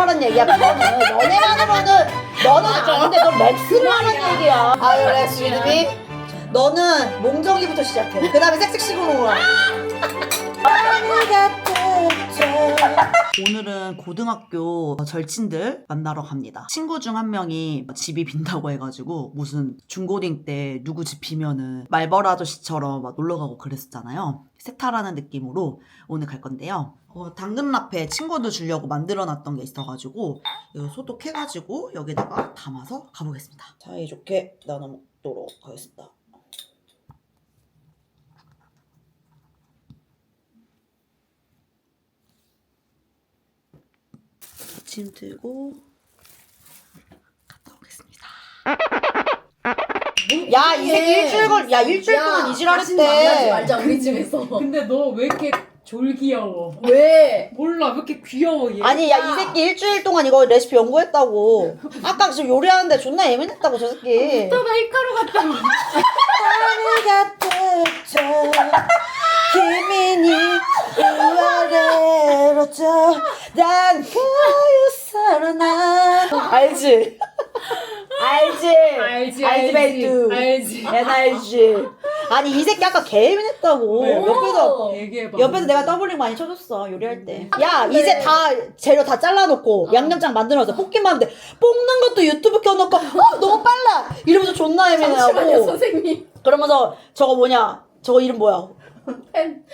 하란 얘기야. 그거는 연애만으로는 너는 아닌데 넌 렉스를 하란 얘기야. 아유 렉스 믿음이 너는 몽정이부터 시작해. 그 다음에 섹섹시그로 와. 오늘은 고등학교 절친들 만나러 갑니다. 친구 중 한 명이 집이 빈다고 해가지고 무슨 중고딩 때 누구 집 비면은 말벌 아저씨처럼 막 놀러 가고 그랬었잖아요. 세타라는 느낌으로 오늘 갈 건데요. 어, 당근 라페 친구들 주려고 만들어놨던 게 있어가지고 이거 소독해가지고 여기다가 담아서 가보겠습니다. 사이좋게 나눠 먹도록 하겠습니다. 짐 들고 갔다 오겠습니다. 야, 이 새끼 일주일 걸, 야, 일주일 동안 이질하랬대. 말자 우리 집에서. 근데 너 왜 이렇게 졸귀여워? 왜? 몰라 왜 이렇게 귀여워 얘? 아니, 야, 이 새끼 일주일 동안 이거 레시피 연구했다고. 아까 지금 요리하는데 존나 예민했다고, 저 새끼. 너나 히카루 같다. 기민이 우아래로죠 난 가요 살아나 알지? 알지? 알지 알지, 베이투. 알지. NRG 아니 이 새끼 아까 개 예민했다고 왜? 옆에서 얘기해봐. 옆에서 내가 더블링 많이 쳐줬어 요리할 때야 이제 다 재료 다 잘라놓고 양념장 만들어서 볶기만 하면 돼 볶는 것도 유튜브 켜놓고 어 너무 빨라 이러면서 존나 잠시만요 예민해하고 선생님. 그러면서 저거 뭐냐 저거 이름 뭐야 펜.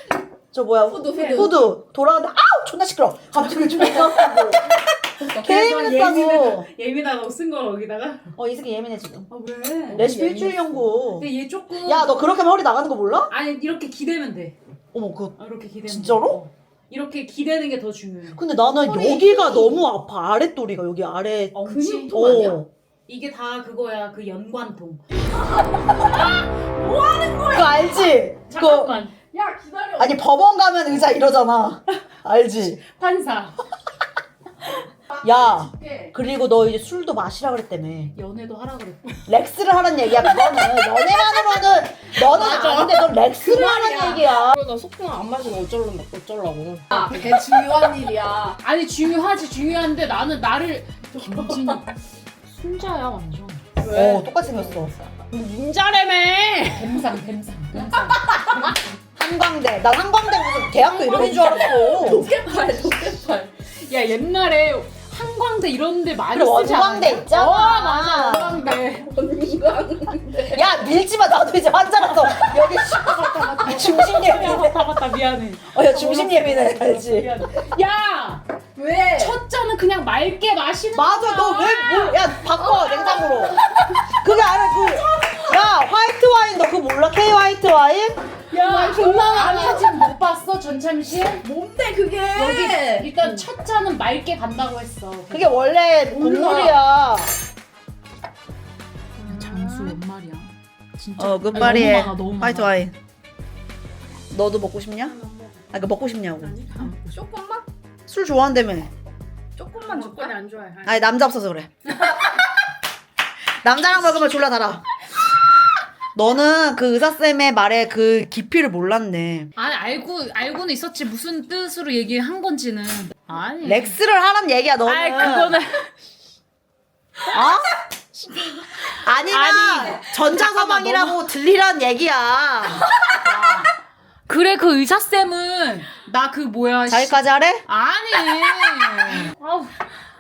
저 뭐야 후드 후드. 돌아가는데 아우 존나 시끄러 갑자기 존나 개 예민했다고 예민하다고 예민하다고 쓴거 여기다가. 어 이 새끼 예민해 지금 아 왜? 레시피 일주일 연구 근데 얘 조금. 야 너 그렇게 하면 허리 나가는 거 몰라? 아니 이렇게 기대면 돼. 어머 그 아, 이렇게 기대면. 진짜로? 돼. 어. 이렇게 기대는 게 더 중요해. 근데 나는 허리 여기가 너무 아파 아랫도리가 여기 아래 엉치. 근육 통 아니야? 어. 이게 다 그거야 그 연관통. 그거 알지? 그 잠깐만. 야 기다려. 아니 법원 가면 의자 이러잖아 알지? 판사. 야게 그리고 너 이제 술도 마시라 그랬다며. 연애도 하라 그랬어. 렉스를 하란 얘기야 그거는. 연애만으로는 너는 아닌데 넌 렉스를 하란. 얘기야. 나 소풍 안 마시면 어쩌려고 어쩌려고. 아, 개 중요한 일이야. 아니 중요하지 중요한데 나는 나를 김진이. 순자야 완전. 어 똑같이 생겼어. 인자래매. 뱀상 뱀상 뱀상. 한광대. 난 한광대 무슨 대학교 이름인 줄 알았어. 도깨팔 도깨팔. 야 옛날에 한광대 이런 데 많이 그래, 쓰지 원광대 않았냐? 있잖아. 어 맞아 원광대. 언니가 야 밀지 마 나도 이제 환자라서 여기 중심 예민해 맞다 맞다 미안해. 어야 중심 예민해 알지 미안해. 야 왜? 첫 잔은 그냥 맑게 마시는 맞아 거야. 너 왜 뭐 야 바꿔 냉장고로 그게 아니라 그 야 화이트 와인 너 그거 몰라 K 화이트 와인 야 존나 아니 지금 못 봤어 전참시? 뭔데 그게? 여기 일단 첫 잔은 맑게 간다고 했어. 그게 원래 국물이야 장수 웬 말이야? 진짜. 어 아니, 끝발이에 너무 많아, 너무 많아. 화이트 와인 너도 먹고 싶냐? 아 그니까 먹고 싶냐고 조금만? 술 좋아한다며. 조금만 줄까? 조건이 안 좋아해. 아니 남자 없어서 그래. 남자랑 먹으면 졸라 달아. 너는 그 의사쌤의 말에 그 깊이를 몰랐네. 아니 알고 알고는 있었지. 무슨 뜻으로 얘기한 건지는. 아니. 렉스를 하란 얘기야 너는. 아이 그거는. 어? 아니면 아니, 전자서방이라고 들리란 얘기야 그래 그 의사 쌤은. 나 그 뭐야 씨- 자기까지 하래? 아니. 아우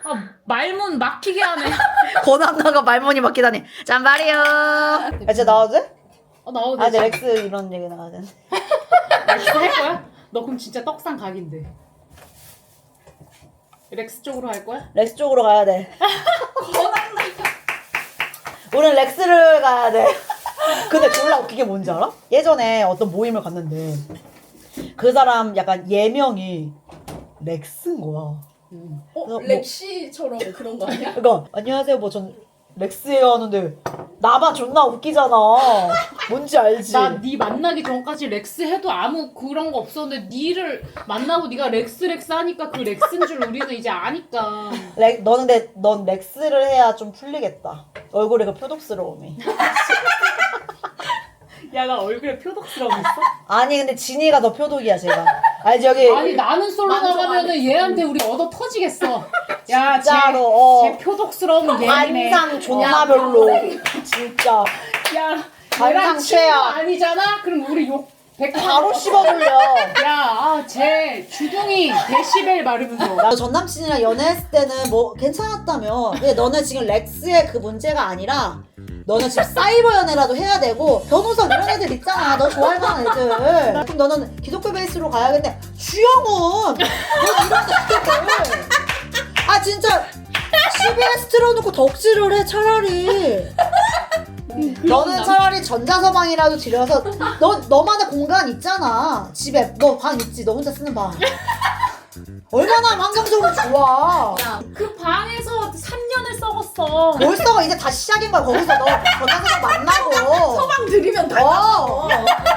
아, 말문 막히게 하네. 고난나가 말문이 막히다니. 짠발이요. 아 진짜 나와도 돼? 어 나오고 아 근데 렉스 이런 얘기 나와야 되는데 렉스 할 거야? 너 그럼 진짜 떡상 각인데. 렉스 쪽으로 할 거야? 렉스 쪽으로 가야 돼. 오늘 렉스를 가야 돼 근데 졸라 웃긴 게 뭔지 알아? 예전에 어떤 모임을 갔는데 그 사람 약간 예명이 렉스인 거야 어? 뭐- 렉시처럼 그런 거 아니야? 그러니까 안녕하세요 뭐 전 렉스예요 하는데 나만 존나 웃기잖아 뭔지 알지? 나 네 만나기 전까지 렉스 해도 아무 그런 거 없었는데 니를 만나고 네가 렉스 렉스 하니까 그 렉스인 줄 우리는 이제 아니까. 렉, 너는 근데 넌 렉스를 해야 좀 풀리겠다 얼굴에 그 표독스러움이 야 나 얼굴에 표독스러움 있어? 아니 근데 진이가 더 표독이야 제가 알지 여기 아니 나는 솔로 만족 안 나가면은 얘한테 우리 얻어 터지겠어. 야, 진짜로, 쟤, 어. 쟤 표독스러운 얘기네. 관상 존나 별로. 진짜. 야, 얘랑 친구 최악. 아니잖아? 그럼 우리 욕 100. 바로 씹어버려. 야, 아, 쟤 주둥이 데시벨 바르면서. 너전 남친이랑 연애했을 때는 뭐 괜찮았다며. 근데 너는 지금 렉스의 그 문제가 아니라 너는 지금 사이버 연애라도 해야 되고 변호사 이런 애들 있잖아. 너 좋아할 만한 애들. 그럼 너는 기독교 베이스로 가야겠네. 주영은 너 이런 애들. 아 진짜 CBS 틀어놓고 덕질을 해 차라리. 너는 차라리 전자서방이라도 들여서 너 너만의 공간 있잖아 집에 너 방 있지 너 혼자 쓰는 방 얼마나 환경적으로 좋아 그 방에 서 3년을 썩었어. 벌써가 이제 다시 시작인 거야 거기서 너 전자서방 만나고 소방 들이면 다 어.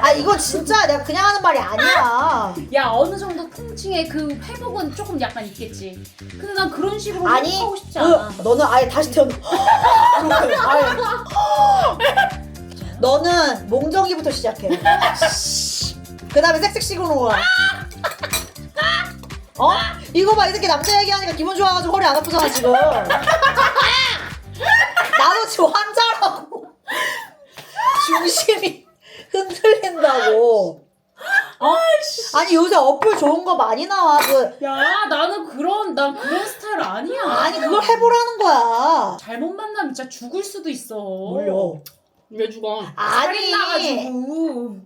아 이건 진짜 내가 그냥 하는 말이 아니야 야 어느 정도 통칭의 그 회복은 조금 약간 있겠지. 근데 난 그런 식으로 아니 회복하고 싶지 않아. 그, 너는 아예 다시 태어나 이렇게 아예 너는 몽정이부터 시작해 그 다음에 섹섹식으로 가 어? 이거 봐 이 새끼 남자 얘기하니까 기분 좋아가지고 허리 안 아프잖아 지금 나도 지금 환자라고 중심이 흔들린다고 어? 아니 요새 어플 좋은 거 많이 나와 그 야 나는 그런 난 그런 스타일 아니야. 아니 그걸 해보라는 거야 잘못 만나면 진짜 죽을 수도 있어. 뭘요? 왜 죽어? 아니 나가지고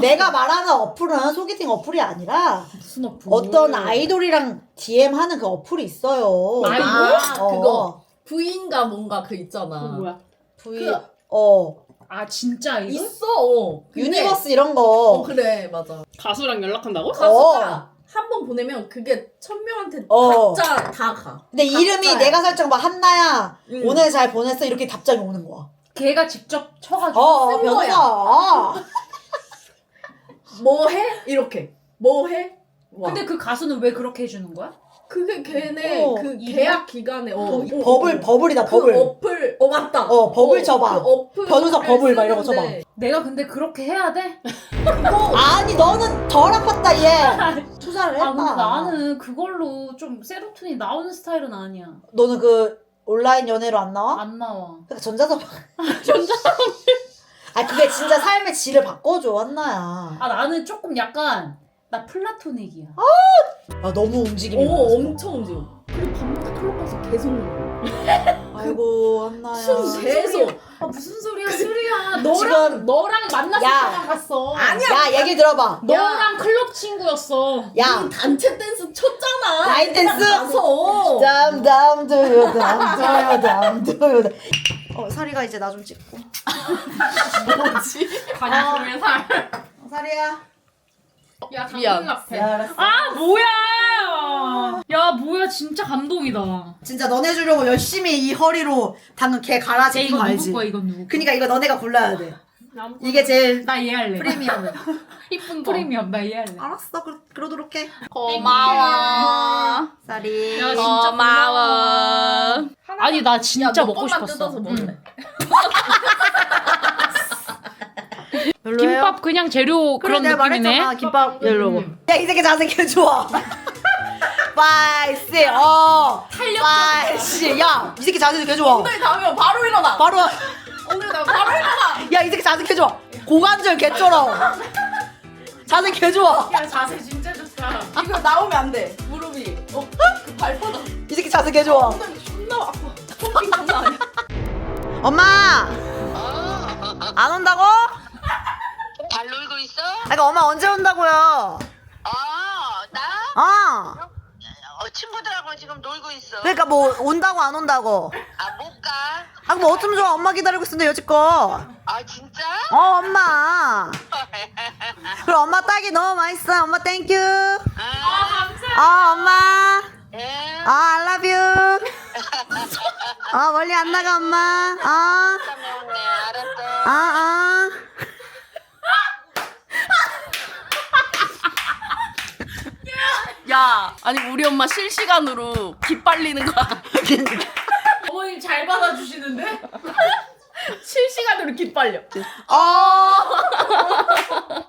내가 말하는 어플은 소개팅 어플이 아니라 무슨 어플? 어떤 아이돌이랑 DM 하는 그 어플이 있어요. 아이돌? 아, 어. 그거 부인가 뭔가 그 있잖아. 그거 뭐야? V 그- 어 아 진짜 이거? 있어. 어. 근데- 유니버스 이런 어 거. 그래 맞아. 가수랑 연락한다고? 가수가 한 번 보내면 그게 천 명한테 어. 각자 다 가. 근데 이름이 각자야. 내가 설정 막 한나야 응. 오늘 잘 보냈어 이렇게 답장이 오는 거야. 걔가 직접 쳐가지고. 어, 쓴 변호사. 뭐 해? 이렇게. 뭐 해? 와. 근데 그 가수는 왜 그렇게 해주는 거야? 그게 걔네 어, 그? 계약 기간에 어, 어, 버블 어. 버블이다 그 버블. 어플 어 맞다. 어, 버블 쳐봐. 그 어플 변호사 버블 막 이런 거 쓰는데 내가 근데 그렇게 해야 돼? 아니 너는 덜 아팠다 얘. 투자를 했다. 아 근데 나는 그걸로 좀 세로토닌 나오는 스타일은 아니야. 너는 그 온라인 연애로 안 나와? 안 나와. 그러니까 전자서방. 전자서방. 아 그게 진짜 삶의 질을 바꿔줘 한나야. 아 나는 조금 약간 나 플라토닉이야. 아 너무 움직임이 오 많아서. 엄청 움직여. 그리고 밤마다 클럽 가서 계속 놀아. 아이고 한나야. 술 계속. 아 무슨 소리야 수리야. 너랑 지금- 너랑 만났을 야. 때만 갔어. 아니야. 야 얘기 들어봐. 너랑 클럽 친구였어. 야. 우린 단체 댄스 췄잖아. 라인 댄스? 가서. 담담 두요 담두요 담두요. 어 사리가 이제 나 좀 찍고. 관심의 살. 어, 사리야. 야 미안. 당근 앞에. 야, 알았어. 아 뭐야. 야 뭐야 진짜 감동이다. 진짜 너네 주려고 열심히 이 허리로 방금 걔 갈아 쟤 제낀 이거 거 누구 알지? 거야 이건 누구? 거야? 그니까 이거 너네가 골라야 돼. 이게 제일 나 이해할래. 프리미엄. 이쁜 거. 프리미엄 나 이해할래. 알았어, 그러, 그러도록 해. 고마워. 쌀이. 야 진짜 고마워. 아니 나 진짜 먹고 싶었어. 뜯어서 먹을래. 별로예요? 김밥 그냥 재료 그래, 그런 내가 느낌이네. 말했잖아. 김밥 별로고. 음. 야, 이 새끼 자세히 좋아. 파이씨, 어. 탄력적이다. 파이씨. 야, 이 새끼 자세 개 좋아. 오늘 다음에 바로 일어나. 바로, 오늘 나 바로 일어나. 야, 이 새끼 자세 개 좋아. 고관절 개 쩔어. 자세 개 좋아. 야 자세 진짜 좋다. 이거 나오면 안 돼. 무릎이. 어, 그 발바닥. 이 새끼 자세 개 좋아. 엉덩이 존나 아파. 펌핑 장난 아니야. 엄마! 안 온다고? 있어? 아, 그러니까 엄마 언제 온다고요? 아, 나? 어. 어, 친구들하고 지금 놀고 있어. 그러니까 뭐 온다고 안 온다고. 아, 못 가? 아, 뭐 어쩜 좋아. 엄마 기다리고 있었는데 여지껏. 아, 진짜? 어, 엄마. 그럼 엄마 딸기 너무 맛있어. 엄마 땡큐. 아, 어, 엄마. 예. 어, I love you. 어, 멀리 안 나가, 엄마. 어. 어, 알았어. 어. 야, 아니 우리 엄마 실시간으로 기빨리는 거야. 어머님 잘 받아주시는데? 실시간으로 기빨려. 어.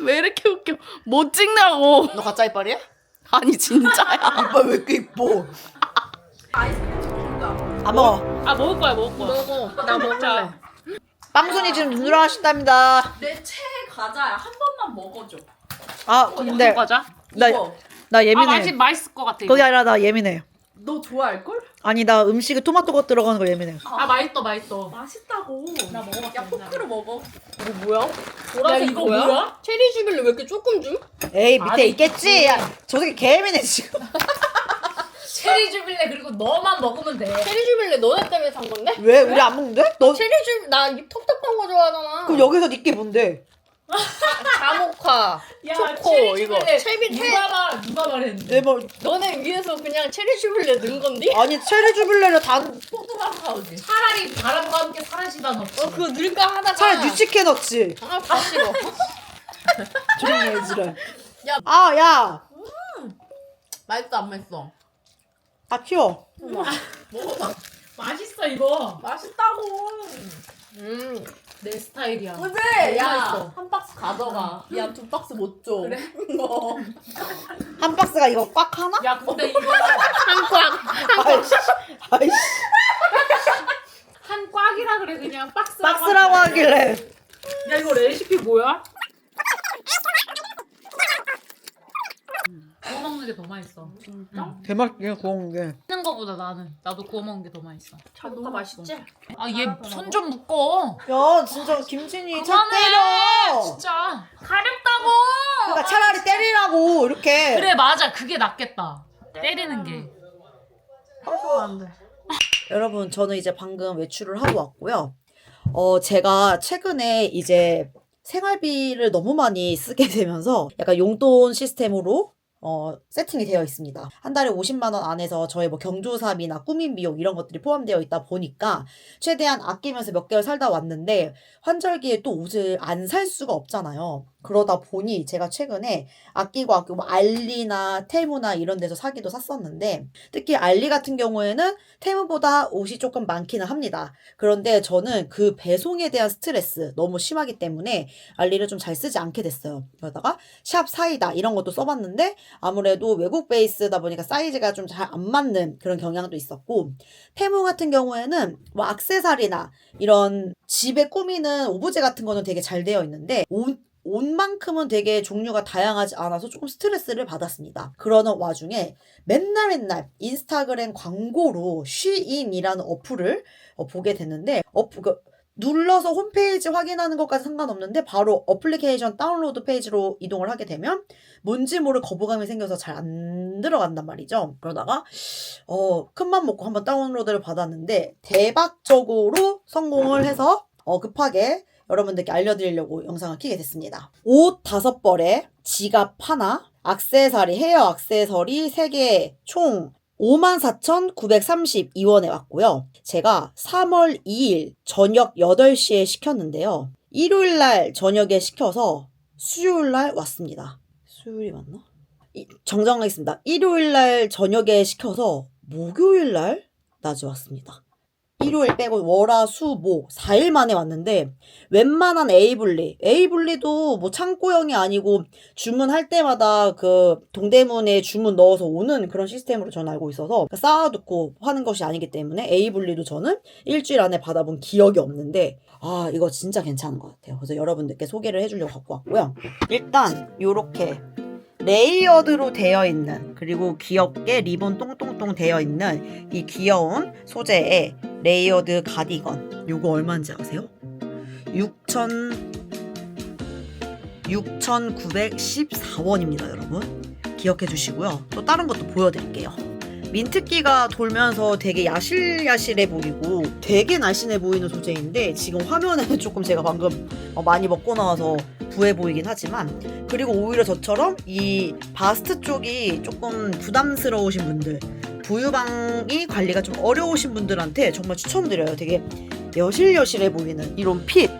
왜 이렇게 웃겨? 못 찍냐고. 너 가짜 이빨이야? 아니 진짜야. 이빠 왜 이렇게 이뻐? 안 먹어. 아 먹을 거야 먹을 거야. 먹어. 나 먹을래. 빵순이 지금 눈으로 하신답니다. 내 최애 과자야. 한 번만 먹어줘. 아 무슨 근데 과자? 나, 이거. 나 아 예민해. 맛이 맛있을 것 같아. 이거. 그게 아니라 나 예민해. 너 좋아할 걸? 아니 나 음식에 토마토가 들어가는 거 예민해. 아 맛있어 맛있어. 맛있다고. 나 먹어봤어. 야, 포크로 먹어. 이거 뭐야? 보라색 이거 뭐야? 뭐야? 체리 주빌레 왜 이렇게 조금 줌? 에이 밑에 아니, 있겠지. 야, 저 새끼 개 예민해 지금. 체리 주빌레 그리고 너만 먹으면 돼. 체리 주빌레 너네 때문에 산 건데? 왜 우리 안 먹는데? 너 체리 주, 나이 텁텁한 거 좋아하잖아. 그럼 여기서 니게 뭔데? 자모카, 야, 초코 체리 이거. 체리 누가 말 누가 말했는데? 내뭐 너네 위에서 그냥 체리 주빌레 넣은 건디? 아니 체리 주빌레를 다 포도랑 사오지. 차라리 바람과 함께 사라지다 넣지. 어 그거 넣을까 하다가 차라리 뉴치케 넣지. 아, 다 싫어. 조용히 해 지랄. 야. 아 야. 맛있어 안 맛있어? 다 키워. 맛있어 이거. 맛있다고. 음. 내 스타일이야. 그래. 너무 야. 한 박스 가져가. 야, 두 박스 못 줘. 그래? 어. 한 박스가 이거 꽉 하나? 야 근데 이거 아이씨. 아이씨. 한 꽉이라 그래 그냥 박스. 박스라고 하길래. 야 이거 레시피 뭐야? 구워 먹는 게 더 맛있어. 진짜? 대맛이야 구운 게. 먹는 거보다 나는 나도 구워 먹는 게 더 맛있어. 너무 맛있지? 아 얘 손 좀 묶어. 야 진짜 김진이 차. 때려. 진짜 가렵다고. 그러니까 차라리 때리라고 이렇게. 그래 맞아 그게 낫겠다. 때리는 게. 여러분 저는 이제 방금 외출을 하고 왔고요. 어 제가 최근에 이제 생활비를 너무 많이 쓰게 되면서 약간 용돈 시스템으로 어, 세팅이 되어 있습니다. 한 달에 50만 원 안에서 저의 뭐 경조사비나 꾸민 비용 이런 것들이 포함되어 있다 보니까 최대한 아끼면서 몇 개월 살다 왔는데 환절기에 또 옷을 안 살 수가 없잖아요. 그러다 보니 제가 최근에 아끼고 아끼고 뭐 알리나 테무나 이런 데서 사기도 샀었는데 특히 알리 같은 경우에는 테무보다 옷이 조금 많기는 합니다. 그런데 저는 그 배송에 대한 스트레스 너무 심하기 때문에 알리를 좀 잘 쓰지 않게 됐어요. 그러다가 샵 사이다 이런 것도 써봤는데 아무래도 외국 베이스다 보니까 사이즈가 좀 잘 안 맞는 그런 경향도 있었고 테무 같은 경우에는 뭐 악세사리나 이런 집에 꾸미는 오브제 같은 거는 되게 잘 되어 있는데 옷 옷만큼은 되게 종류가 다양하지 않아서 조금 스트레스를 받았습니다. 그러는 와중에 맨날 맨날 인스타그램 광고로 쉬인이라는 어플을 어, 보게 됐는데 어플 그 눌러서 홈페이지 확인하는 것까지 상관없는데 바로 어플리케이션 다운로드 페이지로 이동을 하게 되면 뭔지 모를 거부감이 생겨서 잘 안 들어간단 말이죠. 그러다가 어 큰맘 먹고 한번 다운로드를 받았는데 대박적으로 성공을 해서 어 급하게 여러분들께 알려드리려고 영상을 키게 됐습니다. 옷 다섯 벌에 지갑 하나, 악세사리, 헤어 악세서리 3개 총 54,932원에 왔고요. 제가 3월 2일 저녁 8시에 시켰는데요. 일요일 날 저녁에 시켜서 수요일 날 왔습니다. 수요일이 맞나? 이- 정정하겠습니다. 일요일 날 저녁에 시켜서 목요일 날 낮에 왔습니다. 일요일 빼고 월화 수목 4일 만에 왔는데 웬만한 에이블리. 에이블리도 뭐 창고형이 아니고 주문할 때마다 그 동대문에 주문 넣어서 오는 그런 시스템으로 저는 알고 있어서 쌓아두고 하는 것이 아니기 때문에 에이블리도 저는 일주일 안에 받아본 기억이 없는데 아 이거 진짜 괜찮은 것 같아요. 그래서 여러분들께 소개를 해주려고 갖고 왔고요. 일단 요렇게 레이어드로 되어 있는 그리고 귀엽게 리본 똥똥똥 되어 있는 이 귀여운 소재의 레이어드 가디건 요거 얼마인지 아세요? 6천 6,914원입니다, 여러분. 기억해 주시고요. 또 다른 것도 보여드릴게요. 민트기가 돌면서 되게 야실야실해 보이고 되게 날씬해 보이는 소재인데 지금 화면에는 조금 제가 방금 어, 많이 먹고 나와서 부해 보이긴 하지만 그리고 오히려 저처럼 이 바스트 쪽이 조금 부담스러우신 분들 부유방이 관리가 좀 어려우신 분들한테 정말 추천드려요. 되게 여실여실해 보이는 이런 핏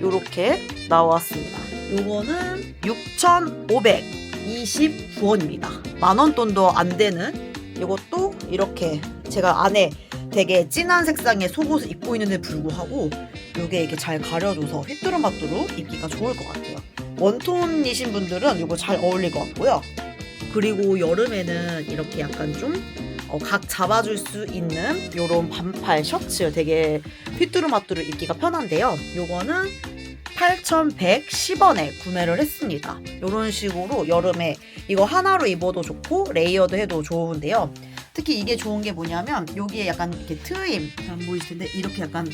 요렇게 나왔습니다. 요거는 6,529원입니다. 만원 돈도 안 되는 이것도 이렇게 제가 안에 되게 진한 색상의 속옷을 입고 있는데 불구하고 이게 이렇게 잘 가려줘서 휘뚜루마뚜루 입기가 좋을 것 같아요. 원톤이신 분들은 이거 잘 어울릴 것 같고요. 그리고 여름에는 이렇게 약간 좀 어, 각 잡아줄 수 있는 요런 반팔 셔츠 되게 휘뚜루마뚜루 입기가 편한데요. 요거는 8,110원에 구매를 했습니다. 요런 식으로 여름에 이거 하나로 입어도 좋고 레이어드 해도 좋은데요. 특히 이게 좋은 게 뭐냐면 여기에 약간 이렇게 트임 잘안 보이실 텐데 이렇게 약간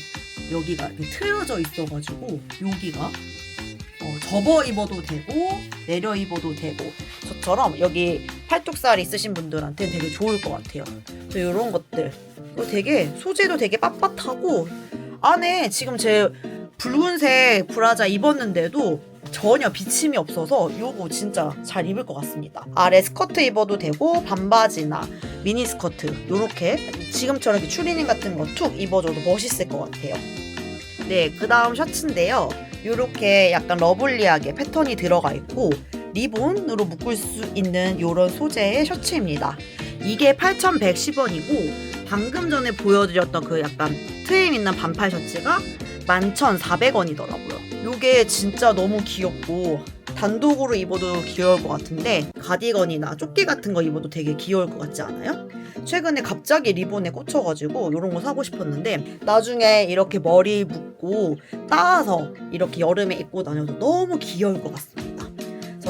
여기가 이렇게 트여져 있어가지고 여기가 어, 접어 입어도 되고 내려 입어도 되고 저처럼 여기 팔뚝살 있으신 분들한테 되게 좋을 것 같아요. 이런 것들 이거 되게 소재도 되게 빳빳하고 안에 지금 제 붉은색 브라자 입었는데도 전혀 비침이 없어서 요거 진짜 잘 입을 것 같습니다. 아래 스커트 입어도 되고 반바지나 미니 스커트 요렇게 지금처럼 이렇게 추리닝 같은 거 툭 입어줘도 멋있을 것 같아요. 네, 그 다음 셔츠인데요. 요렇게 약간 러블리하게 패턴이 들어가 있고 리본으로 묶을 수 있는 요런 소재의 셔츠입니다. 이게 8,110원이고 방금 전에 보여드렸던 그 약간 트임 있는 반팔 셔츠가 11,400원이더라고요. 요게 진짜 너무 귀엽고 단독으로 입어도 귀여울 것 같은데 가디건이나 조끼 같은 거 입어도 되게 귀여울 것 같지 않아요? 최근에 갑자기 리본에 꽂혀가지고 이런 거 사고 싶었는데 나중에 이렇게 머리 묶고 따서 이렇게 여름에 입고 다녀도 너무 귀여울 것 같습니다.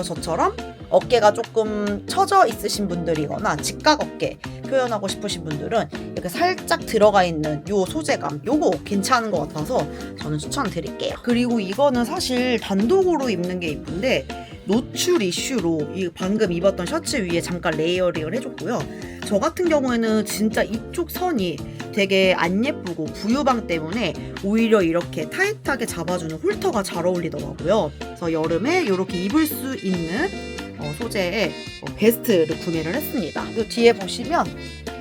저처럼 어깨가 조금 처져 있으신 분들이거나 직각 어깨 표현하고 싶으신 분들은 이렇게 살짝 들어가 있는 요 소재감 요거 괜찮은 것 같아서 저는 추천드릴게요. 그리고 이거는 사실 단독으로 입는 게 이쁜데 노출 이슈로 이 방금 입었던 셔츠 위에 잠깐 레이어링을 해줬고요. 저 같은 경우에는 진짜 이쪽 선이 되게 안 예쁘고 부유방 때문에 오히려 이렇게 타이트하게 잡아주는 홀터가 잘 어울리더라고요. 그래서 여름에 이렇게 입을 수 있는 어, 소재의 어, 베스트를 구매를 했습니다. 그 뒤에 보시면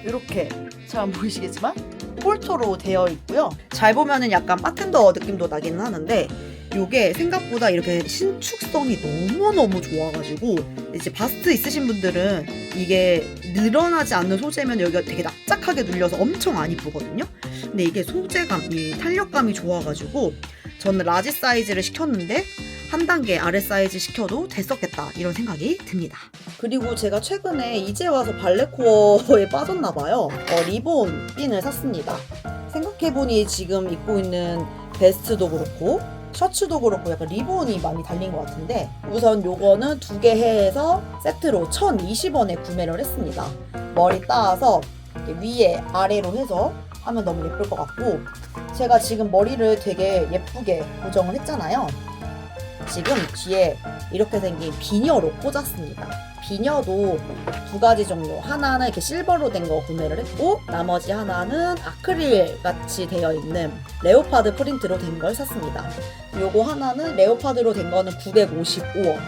이렇게 잘 안 보이시겠지만 홀터로 되어 있고요. 잘 보면은 약간 바텐더 느낌도 나기는 하는데 이게 생각보다 이렇게 신축성이 너무너무 좋아가지고 이제 바스트 있으신 분들은 이게 늘어나지 않는 소재면 여기가 되게 납작하게 눌려서 엄청 안 이쁘거든요. 근데 이게 소재감, 이 탄력감이 좋아가지고 저는 라지 사이즈를 시켰는데 한 단계 아래 사이즈 시켜도 됐었겠다 이런 생각이 듭니다. 그리고 제가 최근에 이제 와서 발레코어에 빠졌나봐요. 어, 리본 핀을 샀습니다. 생각해보니 지금 입고 있는 베스트도 그렇고 셔츠도 그렇고 약간 리본이 많이 달린 것 같은데 우선 요거는 두 개 해서 세트로 1,020원에 구매를 했습니다. 머리 따서 위에 아래로 해서 하면 너무 예쁠 것 같고 제가 지금 머리를 되게 예쁘게 고정을 했잖아요. 지금 뒤에 이렇게 생긴 비녀로 꽂았습니다. 비녀도 두 가지 종류. 하나는 이렇게 실버로 된 거 구매를 했고, 나머지 하나는 아크릴 같이 되어 있는 레오파드 프린트로 된 걸 샀습니다. 요거 하나는 레오파드로 된 거는 955원.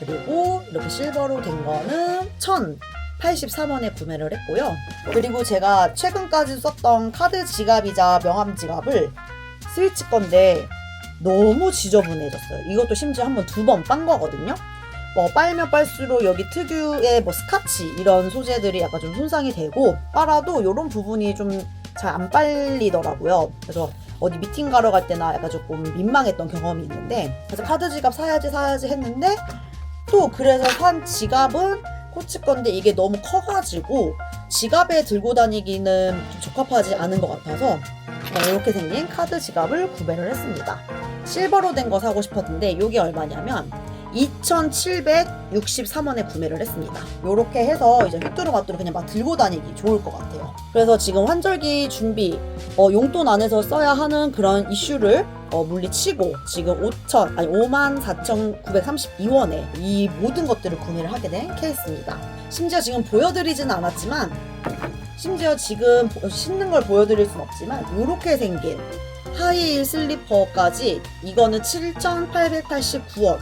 그리고 이렇게 실버로 된 거는 1083원에 구매를 했고요. 그리고 제가 최근까지 썼던 카드 지갑이자 명함 지갑을 스위치 건데 너무 지저분해졌어요. 이것도 심지어 한 번 두 번 빤 거거든요. 뭐 빨면 빨수록 여기 특유의 뭐 스카치 이런 소재들이 약간 좀 손상이 되고 빨아도 이런 부분이 좀 잘 안 빨리더라고요. 그래서 어디 미팅 가러 갈 때나 약간 조금 민망했던 경험이 있는데 그래서 카드 지갑 사야지 사야지 했는데 또 그래서 산 지갑은 코치 건데 이게 너무 커가지고 지갑에 들고 다니기는 좀 적합하지 않은 것 같아서 네, 이렇게 생긴 카드 지갑을 구매를 했습니다. 실버로 된 거 사고 싶었는데 이게 얼마냐면 2,763원에 구매를 했습니다. 이렇게 해서 이제 휘뚜루마뚜루 그냥 막 들고 다니기 좋을 것 같아요. 그래서 지금 환절기 준비, 어, 용돈 안에서 써야 하는 그런 이슈를 어, 물리치고 지금 5천 아니 54,932원에 이 모든 것들을 구매를 하게 된 케이스입니다. 심지어 지금 보여드리지는 않았지만 심지어 지금 보- 신는 걸 보여드릴 순 없지만 이렇게 생긴 하이힐 슬리퍼까지 이거는 7,889원.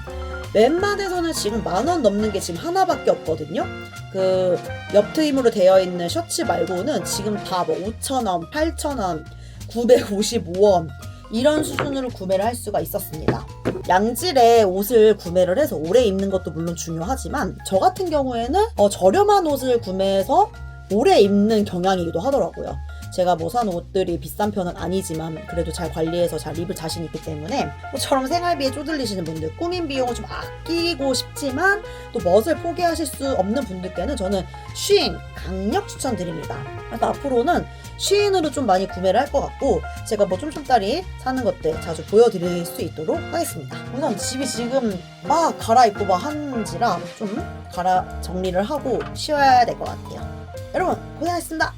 웬만해서는 지금 만 원 넘는 게 지금 하나밖에 없거든요. 그 옆트임으로 되어 있는 셔츠 말고는 지금 다 뭐 5,000원, 8,000원, 955원 이런 수준으로 구매를 할 수가 있었습니다. 양질의 옷을 구매를 해서 오래 입는 것도 물론 중요하지만 저 같은 경우에는 어, 저렴한 옷을 구매해서 오래 입는 경향이기도 하더라고요. 제가 뭐 산 옷들이 비싼 편은 아니지만 그래도 잘 관리해서 잘 입을 자신 있기 때문에 저처럼 생활비에 쪼들리시는 분들 꾸민 비용을 좀 아끼고 싶지만 또 멋을 포기하실 수 없는 분들께는 저는 쉬인 강력 추천드립니다. 그래서 앞으로는 쉬인으로 좀 많이 구매를 할 것 같고 제가 뭐 쫌쫌따리 사는 것들 자주 보여드릴 수 있도록 하겠습니다. 우선 집이 지금 막 갈아입고 막 한지라 좀 갈아 정리를 하고 쉬어야 될 것 같아요. 여러분 고생하셨습니다.